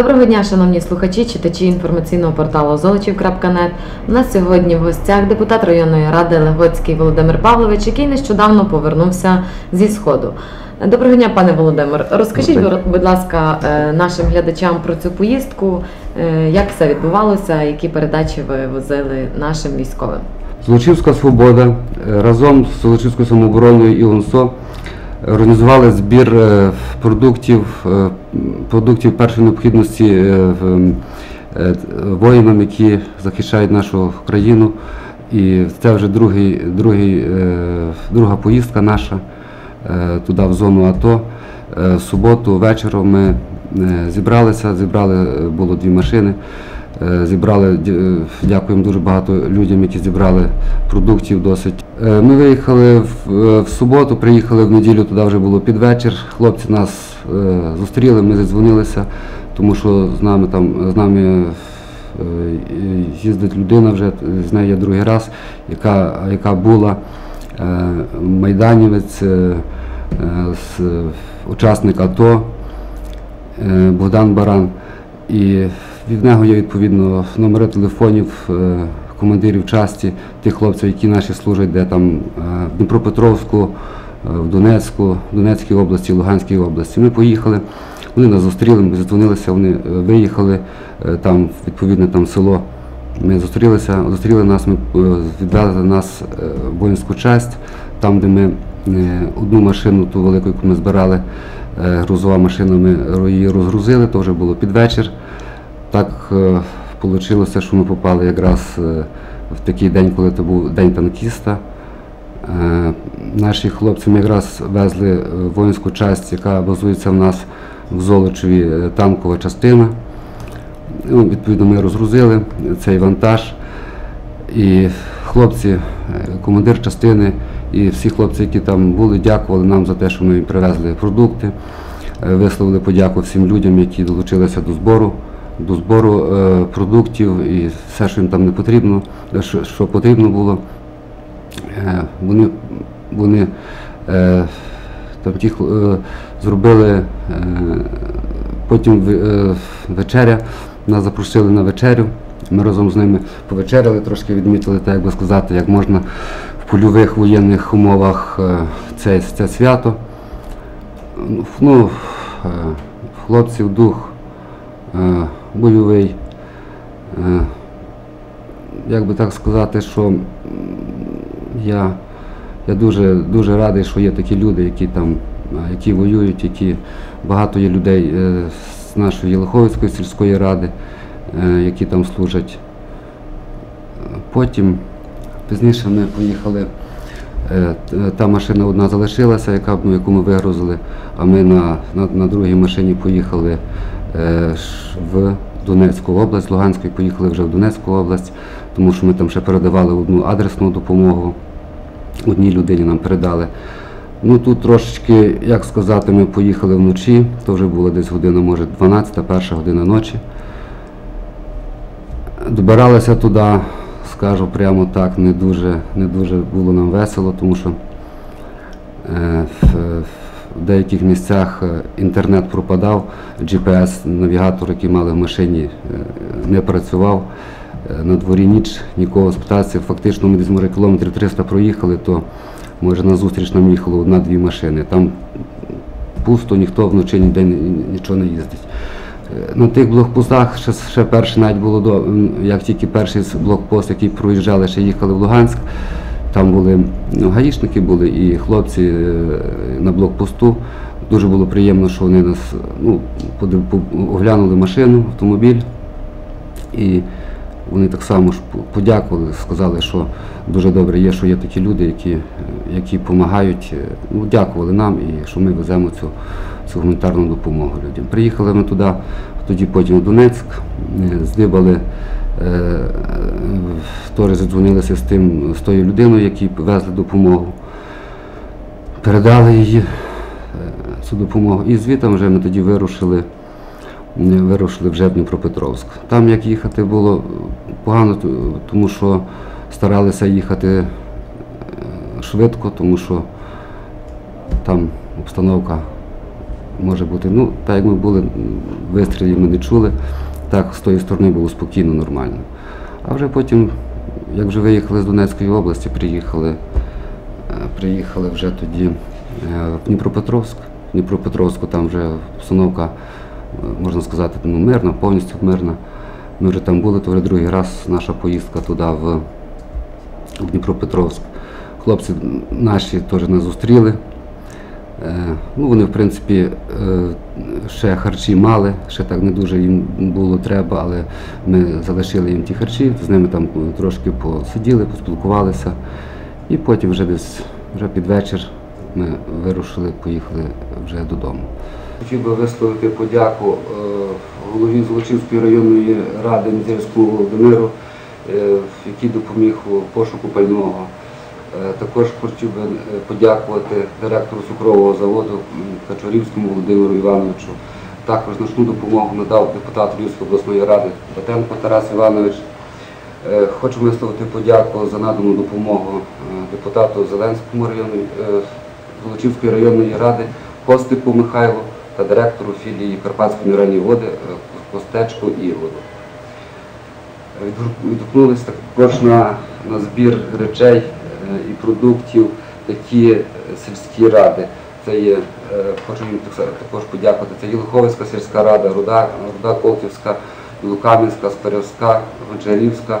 Доброго дня, шановні слухачі, читачі інформаційного порталу Золочів.нет. У нас сьогодні в гостях депутат районної ради Легоцький Володимир Павлович, який нещодавно повернувся зі сходу. Доброго дня, пане Володимир. Розкажіть, будь ласка, е, нашим глядачам про цю поїздку, е, як все відбувалося, які передачі ви возили нашим військовим. Золочівська свобода е, разом з Золочівською самообороною і УНСО організували збір е, продуктів, е, продуктів першої необхідності е, воїнам, які захищають нашу країну. І це вже другий, другий, друга поїздка наша туди, в зону АТО. В суботу вечором ми зібралися, зібрали було дві машини. Е, Зібрали, е, дякуємо дуже багато людям, які зібрали продуктів досить. Е, Ми виїхали в, в суботу, приїхали в неділю, туди вже було під вечір. Хлопці нас зустріли, ми задзвонилися, тому що з нами там з нами їздить людина вже з нею я другий раз, яка, яка була майданівець, учасник АТО. Богдан Баран. І від нього є відповідно номери телефонів е, командирів часті, тих хлопців, які наші служать, де там е, в Дніпропетровську, е, в Донецьку, в Донецькій області, в Луганській області. Ми поїхали, вони нас зустріли, ми задзвонилися, вони виїхали там, відповідне там село. Ми зустрілися, зустріли нас, ми відвезли нас в воїнську часть, там, де ми одну машину, ту велику, яку ми збирали, грузова машина, ми її розгрузили, то вже було під вечір. Так вийшло, що ми попали якраз е, в такий день, коли це був день танкіста. Е, Наші хлопці ми якраз везли е, воїнську часть, яка базується в нас в Золочеві, е, танкова частина. Ну, відповідно, ми розгрузили цей вантаж. І хлопці, е, командир частини і всі хлопці, які там були, дякували нам за те, що ми привезли продукти. Е, Висловили подяку всім людям, які долучилися до збору, до збору е, продуктів і все, що їм там не потрібно, е, що, потрібно було. Е, Вони, вони там ті зробили потім вечеря, нас запросили на вечерю. Ми разом з ними повечеряли, трошки відмітили, так як би сказати, як можна в польових воєнних умовах це, це свято. Ну, Ну, хлопців дух бойовий. Е, Як би так сказати, що я, я дуже, дуже радий, що є такі люди, які там, які воюють, які багато є людей е, з нашої Єлиховицької сільської ради, е, які там служать. Потім пізніше ми поїхали. Та машина одна залишилася, яка, ну, яку ми вигрузили, а ми на, на, на другій машині поїхали в Донецьку область, Луганську і поїхали вже в Донецьку область, тому що ми там ще передавали одну адресну допомогу. Одній людині нам передали. Ну тут трошечки, як сказати, ми поїхали вночі, то вже було десь година, може, 12, перша година ночі. Добиралися туди, скажу прямо так, не дуже, не дуже було нам весело, тому що е, в, деяких місцях е, інтернет пропадав, GPS-навігатор, який мали в машині, е, не працював. Е, На дворі ніч нікого спитатися. Фактично ми десь кілометрів 300 проїхали, то може на зустріч нам їхало одна-дві машини. Там пусто, ніхто вночі ніде нічого не їздить. На тих блокпостах ще, ще перший навіть було як тільки перший блокпост, який проїжджали, ще їхали в Луганськ. Там були ну, гаїшники були і хлопці е, на блокпосту. Дуже було приємно, що вони нас ну, оглянули машину, автомобіль. І вони так само ж подякували, сказали, що дуже добре є, що є такі люди, які, які допомагають. е, Ну, дякували нам і що ми веземо цю, цю гуманітарну допомогу людям. Приїхали ми туди, тоді потім в Донецьк, е, здибали, теж задзвонилися з тим, з тою людиною, якій везли допомогу. Передали її е, цю допомогу. І звідти вже ми тоді вирушили вирушили вже в Дніпропетровськ. Там як їхати було погано, тому що старалися їхати е, швидко, тому що там обстановка може бути. Ну, так як ми були, вистрілів ми не чули, так з тої сторони було спокійно, нормально. А вже потім, як вже виїхали з Донецької області, приїхали, е, приїхали вже тоді е, в Дніпропетровськ. В Дніпропетровську там вже обстановка, е, можна сказати, ну, мирна, повністю мирна. Ми вже там були, то вже другий раз наша поїздка туди в Дніпропетровськ. Хлопці наші теж нас зустріли. Е, Ну, вони, в принципі, е, ще харчі мали, ще так не дуже їм було треба, але ми залишили їм ті харчі, з ними там трошки посиділи, поспілкувалися. І потім вже десь вже під вечір ми вирушили, поїхали вже додому. Хотів би висловити подяку е, голові Золочівської районної ради Мізерському Володимиру, який допоміг у пошуку пального. Е, Також хотів би е, подякувати директору цукрового заводу Качурівському Володимиру Івановичу. Також значну допомогу надав депутат Львівської обласної ради Батенко Тарас Іванович. Е, Хочу висловити подяку за надану допомогу депутату Зеленському району Золочівської районної ради Костику Михайлу та директору філії Карпатської мінеральної води Костечку Ігору. Відгукнулися також на, на збір речей і продуктів такі е, сільські ради. Це є, е, хочу їм також подякувати. Це Єлиховицька сільська рада, Руда, Колківська, Білокам'янська, Спарівська, Гончарівська,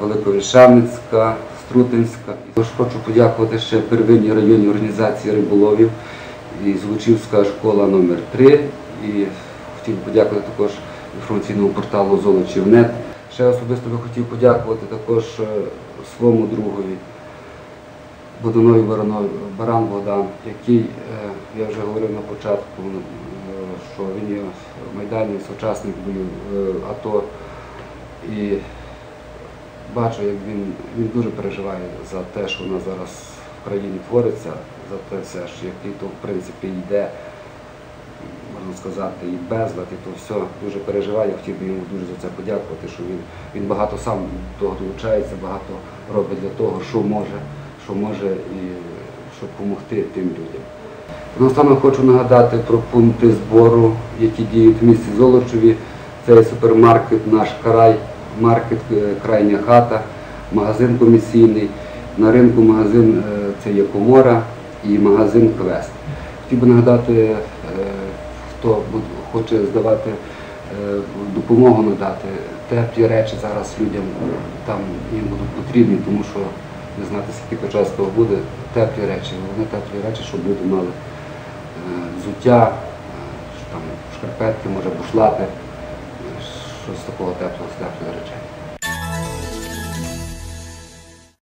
Великовішамницька, Струтинська. І Також хочу подякувати ще первинній районній організації риболовів і Злучівська школа номер 3 І хотів подякувати також інформаційному порталу Золочівнет. Ще особисто би хотів подякувати також е, своєму другові Боданові Баранові Баран Богдан, який, е, я вже говорив на початку, е, що він є майданівець, учасник бою е, АТО. І бачу, як він, він дуже переживає за те, що у нас зараз в країні твориться, за те все, що який то в принципі йде, можна сказати, і безлад, і то все дуже переживає. Я Хотів би йому дуже за це подякувати, що він, він багато сам того долучається, багато робить для того, що може, що може і щоб допомогти тим людям. Наостанок хочу нагадати про пункти збору, які діють в місті Золочеві. Це супермаркет наш край, маркет е, крайня хата, магазин комісійний. На ринку магазин е, це є комора і магазин Квест. Хотів би нагадати, е, хто хоче здавати допомогу надати. Теплі речі зараз людям там їм будуть потрібні, тому що не знати, скільки то буде. Теплі речі, головне теплі речі, щоб люди мали е, взуття, е, шкарпетки, може бушлати, е, щось такого теплого, з теплих речей.